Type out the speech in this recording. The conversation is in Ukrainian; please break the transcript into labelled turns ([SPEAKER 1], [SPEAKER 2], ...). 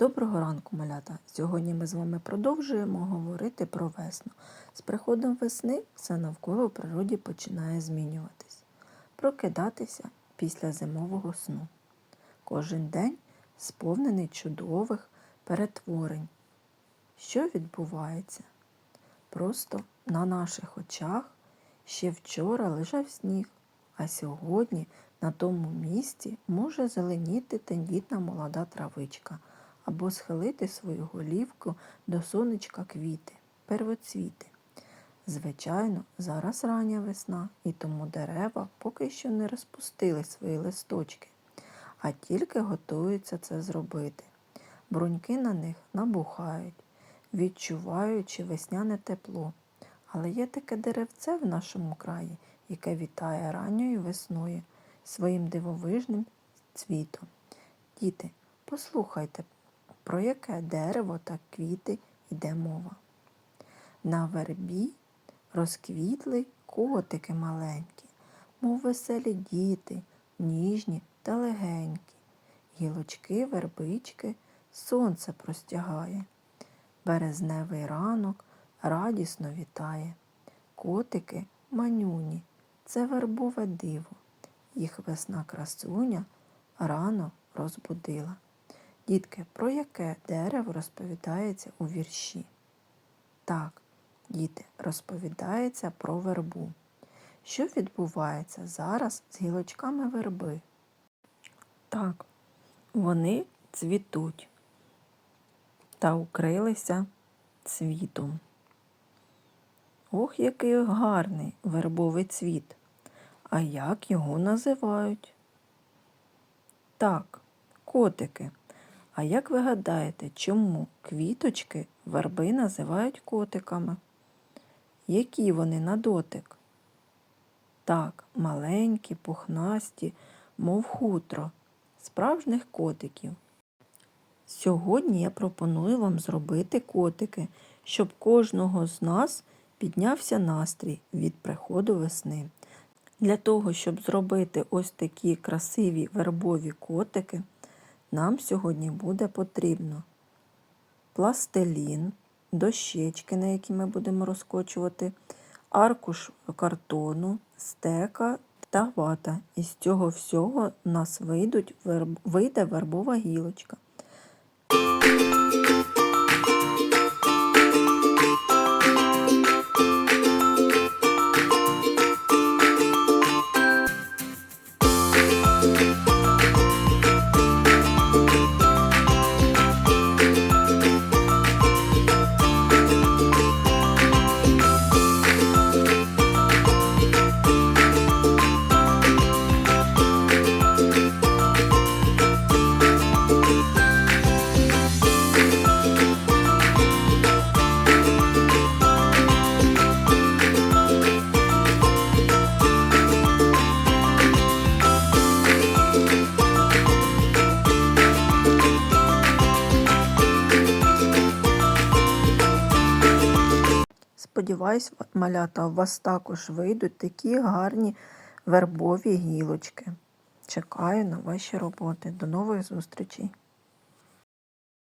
[SPEAKER 1] Доброго ранку, малята! Сьогодні ми з вами продовжуємо говорити про весну. З приходом весни все навколо в природі починає змінюватись, прокидатися після зимового сну. Кожен день сповнений чудових перетворень. Що відбувається? Просто на наших очах ще вчора лежав сніг, а сьогодні на тому місці може зеленіти тендітна молода травичка або схилити свою голівку до сонечка квіти, первоцвіти. Звичайно, зараз рання весна, і тому дерева поки що не розпустили свої листочки, а тільки готуються це зробити. Бруньки на них набухають, відчуваючи весняне тепло. Але є таке деревце в нашому краї, яке вітає ранньою весною своїм дивовижним цвітом. Діти, послухайте, про яке дерево та квіти йде мова. На вербі розквітли котики маленькі, мов веселі діти, ніжні та легенькі. Гілочки вербички сонце простягає. Березневий ранок радісно вітає. Котики манюні, це вербове диво. Їх весна красуня рано розбудила. Дітки, про яке дерево розповідається у вірші? Так, діти, розповідається про вербу. Що відбувається зараз з гілочками верби? Так, вони цвітуть та укрилися цвітом. Ох, який гарний вербовий цвіт. А як його називають? Так, котики. А як ви гадаєте, чому квіточки верби називають котиками? Які вони на дотик? Так, маленькі, пухнасті, мов хутро, справжніх котиків. Сьогодні я пропоную вам зробити котики, щоб кожного з нас піднявся настрій від приходу весни. Для того, щоб зробити ось такі красиві вербові котики, нам сьогодні буде потрібно пластилін, дощечки, на які ми будемо розкочувати, аркуш картону, стека та вата. Із цього всього у нас вийдуть, вийде вербова гілочка. Сподіваюсь, малята, у вас також вийдуть такі гарні вербові гілочки. Чекаю на ваші роботи. До нових зустрічей!